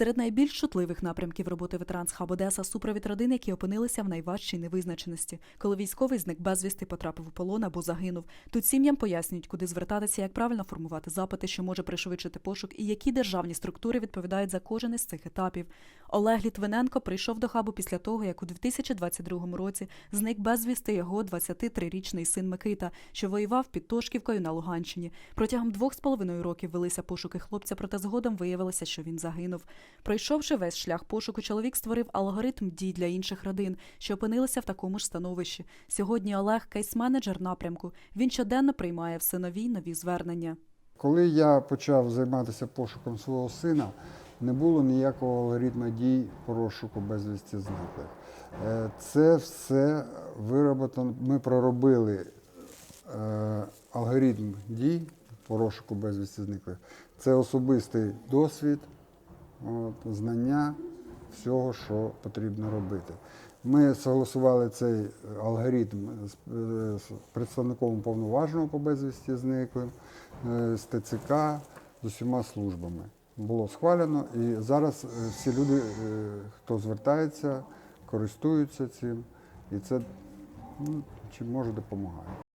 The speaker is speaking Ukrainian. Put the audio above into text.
Серед найбільш чутливих напрямків роботи ветеранс-хаб Одеса супровід родин, які опинилися в найважчій невизначеності, коли військовий зник безвісти, потрапив у полон або загинув. Тут сім'ям пояснюють, куди звертатися, як правильно формувати запити, що може пришвидшити пошук, і які державні структури відповідають за кожен із цих етапів. Олег Літвиненко прийшов до хабу після того, як у 2022 році зник безвісти його 23-річний син Микита, що воював під Тошківкою на Луганщині. Протягом двох з половиною років велися пошуки хлопця, проте згодом виявилося, що він загинув. Пройшовши весь шлях пошуку, чоловік створив алгоритм дій для інших родин, що опинилися в такому ж становищі. Сьогодні Олег кейс-менеджер напрямку. Він щоденно приймає все нові й нові звернення. Коли я почав займатися пошуком свого сина, не було ніякого алгоритму дій по розшуку безвісті зниклих. Е, Це все вироблено. Ми проробили е, алгоритм дій по розшуку безвісті зниклих. Це особистий досвід, от, знання всього, що потрібно робити. Ми согласували цей алгоритм з, е, представником уповноваженого по безвісті зниклим, е, з ТЦК, з усіма службами. Було схвалено, і зараз е, всі люди, хто звертається, користуються цим, і це ну, чим може допомагає.